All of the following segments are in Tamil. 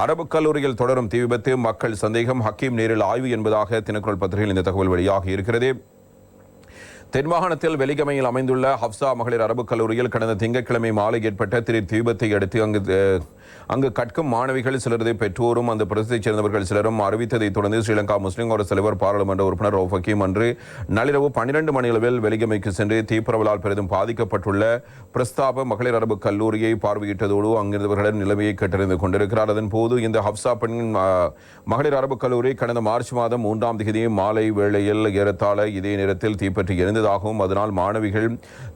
அரபு கல்லூரியில் தொடரும் தீ விபத்து மக்கள் சந்தேகம் ஹக்கீம் நேரில் ஆய்வு என்பதாக தினக்குரல் பத்திரிகையில் இந்த தகவல் வெளியாகி இருக்கிறது. தென்மாகாணத்தில் வெலிகமையில் அமைந்துள்ள ஹப்சா மகளிர் அரபு கல்லூரியில் கடந்த திங்கட்கிழமை மாலை ஏற்பட்ட திரு தீபத்தை அடுத்து அங்கு அங்கு கற்கும் மாணவிகள் சிலரது பெற்றோரும் அந்த பிரதேசத்தைச் சேர்ந்தவர்கள் சிலரும் அறிவித்ததைத் தொடர்ந்து ஸ்ரீலங்கா முஸ்லிம் காங்கிரஸ் தலைவர் பாராளுமன்ற உறுப்பினர் ரவுஃப் அன்று நள்ளிரவு பன்னிரண்டு மணியளவில் வெலிகமைக்கு சென்று தீப்பரவலால் பெரிதும் பாதிக்கப்பட்டுள்ள பிரஸ்தாப மகளிர் அரபு கல்லூரியை பார்வையிட்டதோடு அங்கிருந்தவர்களின் நிலைமையை கேட்டறிந்து கொண்டிருக்கிறார். அதன் போது இந்த ஹப்சா பெண்ணின் மகளிர் அரபு கல்லூரி கடந்த மார்ச் மாதம் மூன்றாம் தேதி மாலை வேளையில் ஏறத்தாழ இதே நேரத்தில் தீப்பற்றி எரிந்ததாகவும் அதனால் மாணவிகள்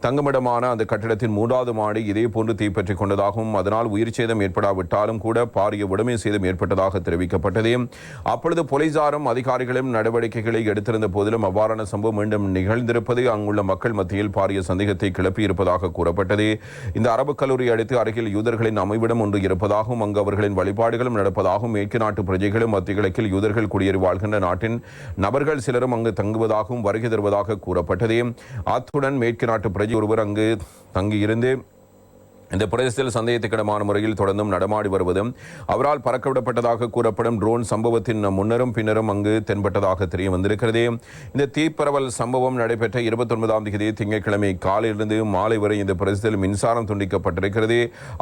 தங்குமிடமான அந்த கட்டிடத்தின் மூன்றாவது மாடி இதே போன்று தீப்பற்றி கொண்டதாகவும் அதனால் உயிர் சேதம் ஏற்படாவிட்டாலும் கூட பாரிய உடைமை சேதம் ஏற்பட்டதாக தெரிவிக்கப்பட்டது. அப்பொழுது போலீசாரும் அதிகாரிகளும் நடவடிக்கைகளை எடுத்திருந்த போதிலும் அவ்வாறான சம்பவம் மீண்டும் நிகழ்ந்திருப்பது அங்குள்ள மக்கள் மத்தியில் பாரிய சந்தேகத்தை கிளப்பியிருப்பதாக கூறப்பட்டது. இந்த அரபு கல்லூரி அடுத்து அருகில் யூதர்களின் அமைவிடம் ஒன்று இருப்பதாகவும் அங்கு அவர்களின் வழிபாடுகளும் நடப்பதாகவும் மேற்கு நாட்டு பிரஜைகளும் மத்திய கிழக்கில் யூதர்கள் குடியேறி வாழ்கின்ற நாட்டின் நபர்கள் சிலரும் அங்கு தங்குவதாகவும் வருகை தருவதாக கூறப்பட்டது. அத்துடன் மேற்கு நாட்டு பிரஜை ஒருவர் அங்கு தங்கியிருந்து இந்த பிரதேசத்தில் சந்தேகத்துக்கிடமான முறையில் தொடர்ந்தும் நடமாடி வருவதும் அவரால் பறக்கவிடப்பட்டதாக கூறப்படும் ட்ரோன் சம்பவத்தின் முன்னரும் பின்னரும் அங்கு தென்பட்டதாக தெரிய வந்திருக்கிறது. இந்த தீப்பரவல் சம்பவம் நடைபெற்ற இருபத்தொன்பதாம் தேதி திங்கட்கிழமை காலையிலிருந்து மாலை வரை இந்த பிரதேசத்தில் மின்சாரம் துண்டிக்கப்பட்டிருக்கிறது.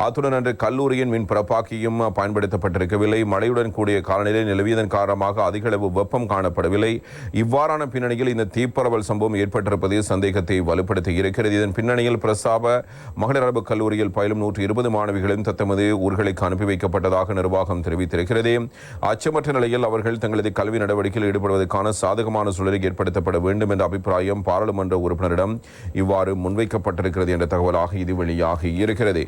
அத்துடன் அன்று கல்லூரியின் மின் பிறப்பாக்கியும் பயன்படுத்தப்பட்டிருக்கவில்லை. மழையுடன் கூடிய காலநிலை நிலவியதன் காரணமாக அதிக அளவு வெப்பம் காணப்படவில்லை. இவ்வாறான பின்னணியில் இந்த தீப்பரவல் சம்பவம் ஏற்பட்டிருப்பது சந்தேகத்தை வலுப்படுத்தி இருக்கிறது. இதன் பின்னணியில் பிரசாப மகளிர் அரபு கல்லூரியில் பயிலும் நூற்று இருபது மாணவிகளும் தத்தமது ஊர்களுக்கு அனுப்பி வைக்கப்பட்டதாக நிர்வாகம் தெரிவித்திருக்கிறது. அச்சமற்ற நிலையில் அவர்கள் தங்களது கல்வி நடவடிக்கையில் ஈடுபடுவதற்கான சாதகமான சூழலை ஏற்படுத்தப்பட வேண்டும் என்ற அபிப்பிராயம் பாராளுமன்ற உறுப்பினரிடம் இவ்வாறு முன்வைக்கப்பட்டிருக்கிறது என்ற தகவலாக இது வெளியாகி இருக்கிறது.